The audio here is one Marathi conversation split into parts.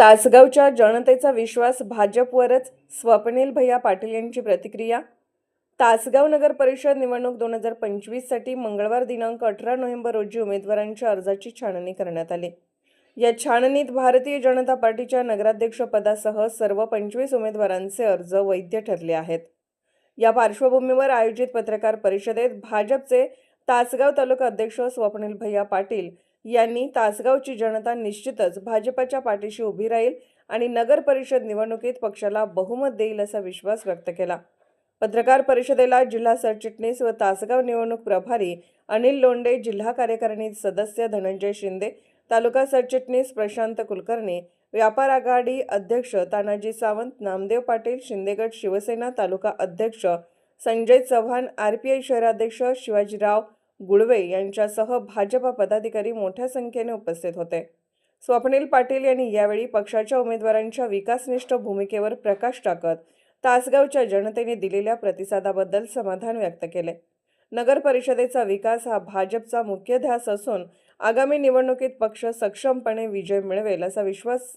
तासगावच्या जनतेचा विश्वास भाजपवरच स्वप्नील भैया पाटील यांची प्रतिक्रिया? तासगाव नगर परिषद निवडणूक दोन हजार पंचवीससाठी मंगळवार दिनांक अठरा नोव्हेंबर रोजी उमेदवारांच्या अर्जाची छाननी करण्यात आली. या छाननीत भारतीय जनता पार्टीच्या नगराध्यक्षपदासह सर्व पंचवीस उमेदवारांचे अर्ज वैध ठरले आहेत. या पार्श्वभूमीवर आयोजित पत्रकार परिषदेत भाजपचे तासगाव तालुका अध्यक्ष स्वप्नील भैया पाटील यांनी तासगावची जनता निश्चितच भाजपच्या पाठीशी उभी राहील आणि नगर परिषद निवडणुकीत पक्षाला बहुमत देईल असा विश्वास व्यक्त केला. पत्रकार परिषदेला जिल्हा सरचिटणीस व तासगाव निवडणूक प्रभारी अनिल लोंडे जिल्हा कार्यकारिणी सदस्य धनंजय शिंदे तालुका सरचिटणीस प्रशांत कुलकर्णी व्यापार आघाडी अध्यक्ष तानाजी सावंत नामदेव पाटील शिंदेगड शिवसेना तालुका अध्यक्ष Sanjay Chavan R P I शहराध्यक्ष शिवाजीराव गुळवे यांच्यासह भाजप पदाधिकारी मोठ्या संख्येने उपस्थित होते. स्वप्नील पाटील यांनी यावेळी पक्षाच्या उमेदवारांच्या विकासनिष्ठ भूमिकेवर प्रकाश टाकत तासगावच्या जनतेने दिलेल्या प्रतिसादाबद्दल समाधान व्यक्त केले. नगर परिषदेचा विकास हा भाजपचा मुख्य ध्यास असून आगामी निवडणुकीत पक्ष सक्षमपणे विजय मिळवेल असा विश्वास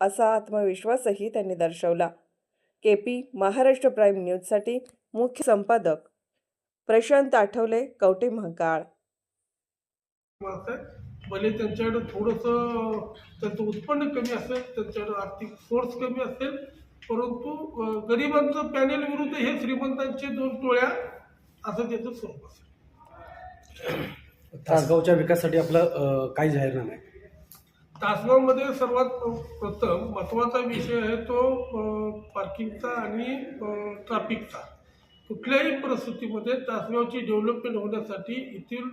असा आत्मविश्वासही त्यांनी दर्शवला. केपी महाराष्ट्र प्राईम न्यूजसाठी मुख्य संपादक प्रशांत आठवले कवटे महाकाळ. भले त्यांच्याकडे थोडंसं त्यांचं उत्पन्न कमी असेल त्यांच्याकडे आर्थिक सोर्स कमी असेल परंतु गरिबांचं पॅनेल विरुद्ध हे श्रीमंतांचे दोन टोळ्या असं त्याचं स्वरूप असेल. तासगावच्या विकासासाठी आपलं काय जाहीरनामा आहे. तासगावमध्ये सर्वात प्रथम महत्त्वाचा विषय आहे तो पार्किंगचा आणि ट्रॅफिकचा कुठल्याही परिस्थितीमध्ये तासगावची डेव्हलपमेंट होण्यासाठी येथील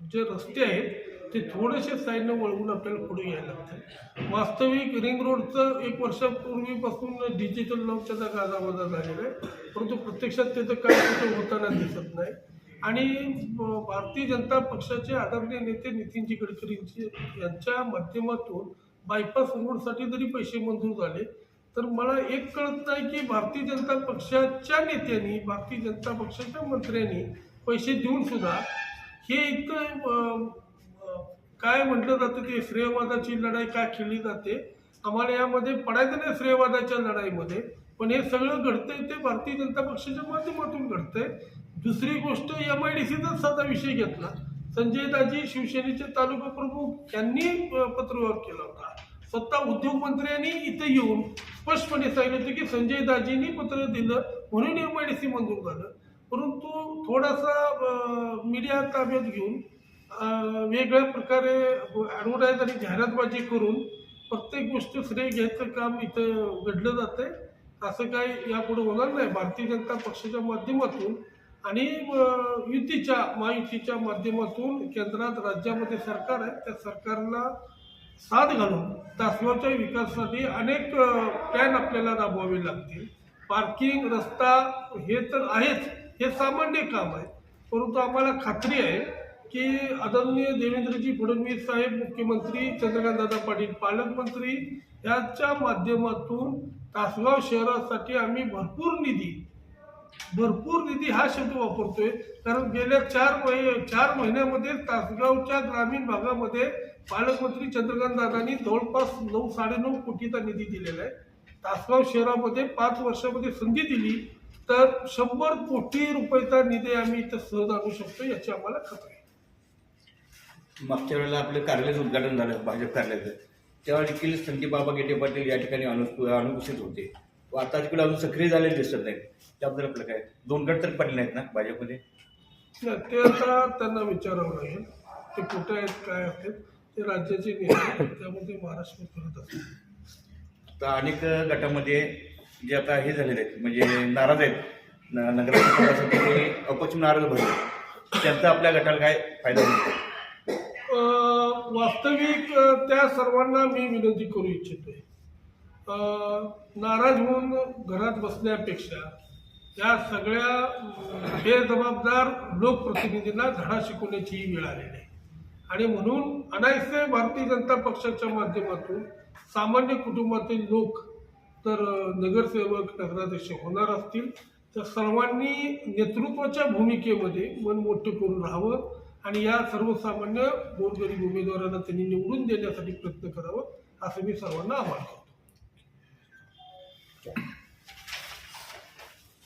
जे रस्ते आहेत ते थोडेसे साईडनं वळवून आपल्याला पुढे यायला लागतात वास्तविक रिंग रोडचं एक वर्षापूर्वीपासून डिजिटल लॉकच्या गाजावाजा झालेला आहे. परंतु प्रत्यक्षात त्याचं काय कुठं होताना दिसत नाही. आणि भारतीय जनता पक्षाचे आदरणीय नेते नितीनजी गडकरींचे यांच्या माध्यमातून बायपास रोडसाठी जरी पैसे मंजूर झाले तर मला एक कळत नाही की भारतीय जनता पक्षाच्या नेत्यांनी भारतीय जनता पक्षाच्या मंत्र्यांनी पैसे देऊन सुद्धा हे इतकं काय म्हटलं जातं ते श्रेयवादाची लढाई काय खेळली जाते? आम्हाला यामध्ये पडायचं नाही श्रेयवादाच्या लढाईमध्ये पण हे सगळं घडतंय ते भारतीय जनता पक्षाच्या माध्यमातून घडतंय. दुसरी गोष्ट एम आय डी सीचाच साधा विषय घेतला. संजय दाजी शिवसेनेचे तालुका प्रमुख यांनी पत्रव्यवहार केला होता. स्वतः उद्योगमंत्र्यांनी इथे येऊन स्पष्टपणे सांगितलं की संजय दाजींनी पत्र दिलं म्हणून एम आय डी सी मंजूर झालं. परंतु थोडासा मीडिया ताब्यात घेऊन वेगळ्या प्रकारे ॲडव्हर्टाईज आणि जाहिरातबाजी करून प्रत्येक गोष्ट श्रेय घ्यायचं काम इथं घडलं जातंय. असं काय यापुढे होणार नाही. भारतीय जनता पक्षाच्या माध्यमातून आणि युतीच्या महायुतीच्या माध्यमातून केंद्रात राज्यामध्ये सरकार आहे. त्या सरकारला साथ घालून तासगावच्या विकासासाठी अनेक प्लॅन आपल्याला राबवावे लागतील. पार्किंग रस्ता हे तर आहेच. हे सामान्य काम आहे. परंतु आम्हाला खात्री आहे की आदरणीय देवेंद्रजी फडणवीस साहेब मुख्यमंत्री चंद्रकांतदादा पाटील पालकमंत्री याच्या माध्यमातून तासगाव शहरासाठी आम्ही भरपूर निधी भरपूर निधी हा शब्द वापरतोय. कारण गेल्या चार महि चार महिन्यामध्ये तासगावच्या ग्रामीण भागामध्ये पालकमंत्री चंद्रकांत दादांनी जवळपास नऊ साडेनऊ कोटीचा निधी दिलेला आहे. तासगाव शहरामध्ये पाच वर्षामध्ये संधी दिली तर शंभर कोटी रुपयाचा निधी आम्ही इथं सहज आणू शकतो याची आम्हाला खात्री आहे. मागच्या वेळेला आपलं कार्यालयाचं उद्घाटन झालं भाजप कार्यालयाचं तेव्हा देखील संदीप बाबा गेटे पाटील या ठिकाणी अनुपस्थित होते. व आता तिकडे अजून सक्रिय झालेले दिसत नाहीत. त्याबद्दल आपलं काय? दोन गट तर पडले नाहीत ना भाजपमध्ये? नाही, ते आता त्यांना विचारावं लागेल. ते कुठे आहेत काय आहेत ते राज्याचे नेते आहेत, त्यामध्ये महाराष्ट्र करत असतात आता अनेक गटामध्ये जे आता हे झालेले आहेत म्हणजे नाराज आहेत. न- नगराध्यक्षपदासाठी ते अपक्ष नाराज भरले त्यांचा आपल्या गटाला काय फायदा होईल? अ, वास्तविक अ, त्या सर्वांना मी विनंती करू इच्छितोय नाराज होऊन घरात बसण्यापेक्षा या सगळ्या बेजबाबदार लोकप्रतिनिधींना धडा शिकवण्याची वेळ आलेली आहे. आणि म्हणून अनायसे भारतीय जनता पक्षाच्या माध्यमातून सामान्य कुटुंबातील लोक तर नगरसेवक नगराध्यक्ष होणार असतील. तर सर्वांनी नेतृत्वाच्या भूमिकेमध्ये मन मोठे करून राहावं आणि या सर्वसामान्य गोरगरीब उमेदवारांना त्यांनी निवडून देण्यासाठी प्रयत्न करावं असं मी सर्वांना आव्हान करतो.